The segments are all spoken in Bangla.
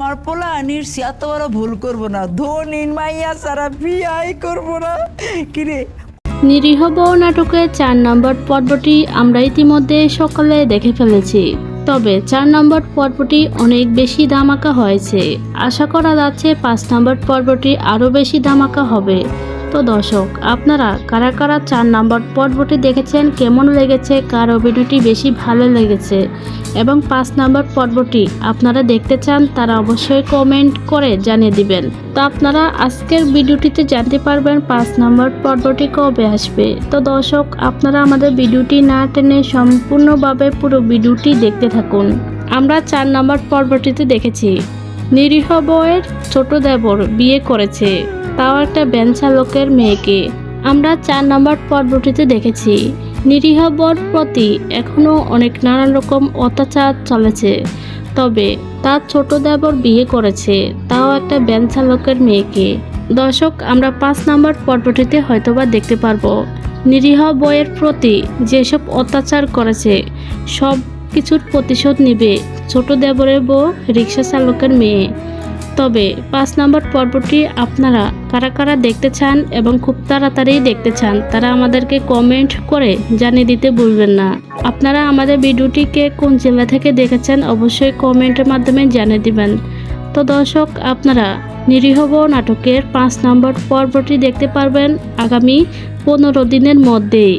আমার পোলা আনির এত ভুল করব না। ধনির মাইয়া সারা বিয়াই করব না। কিরে নিরীহ বউ নাটকের চার নম্বর পর্বটি আমরা ইতিমধ্যে সকালে দেখে ফেলেছি। তবে চার নম্বর পর্বটি অনেক বেশি ধামাকা হয়েছে। আশা করা যাচ্ছে পাঁচ নম্বর পর্বটি আরও বেশি ধামাকা হবে। তো দর্শক, আপনারা কারা কারা চার নম্বর পর্বটি দেখেছেন, কেমন লেগেছে, কারও ভিডিওটি বেশি ভালো লেগেছে এবং পাঁচ নম্বর পর্বটি আপনারা দেখতে চান, তারা অবশ্যই কমেন্ট করে জানিয়ে দিবেন। তো আপনারা আজকের ভিডিওটিতে জানতে পারবেন পাঁচ নম্বর পর্বটি কবে আসবে। তো দর্শক, আপনারা আমাদের ভিডিওটি না টেনে সম্পূর্ণভাবে পুরো ভিডিওটি দেখতে থাকুন। আমরা চার নম্বর পর্বটিতে দেখেছি, নিরীহ বউয়ের ছোট দেবর বিয়ে করেছে। তাও একটা ভ্যান চালকের মেয়েকে। আমরা চার নম্বর পর্বটিতে দেখেছি। নিরীহ বর প্রতি এখনও অনেক নানান রকম অত্যাচার চলেছে। তবে তার ছোট দেবর বিয়ে করেছে, তাও একটা ভ্যান চালকের মেয়েকে। দর্শক, আমরা পাঁচ নম্বর পর্বটিতে হয়তোবা দেখতে পারব। নিরীহ বইয়ের প্রতি যেসব অত্যাচার করেছে সব কিছুর প্রতিশোধ নেবে ছোট দেবরের বউ রিক্সা চালকের মেয়ে। তবে পাঁচ নম্বর পর্বটি আপনারা কারা কারা দেখতে চান এবং খুব তাড়াতাড়ি দেখতে চান, তারা আমাদেরকে কমেন্ট করে জানিয়ে দিতে ভুলবেন না। আপনারা আমাদের ভিডিওটিকে কোন জেলা থেকে দেখেছেন অবশ্যই কমেন্টের মাধ্যমে জানিয়ে দিবেন। তো দর্শক, আপনারা নিরীহ নাটকের পাঁচ নম্বর পর্বটি দেখতে পারবেন আগামী পনেরো দিনের মধ্যেই।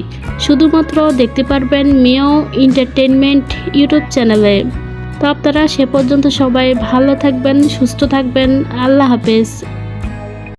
শুধুমাত্র দেখতে পারবেন মিও এন্টারটেনমেন্ট ইউটিউব চ্যানেলে। তো আপনারা সে পর্যন্ত সবাই ভালো থাকবেন সুস্থ থাকবেন। আল্লাহ হাফেজ।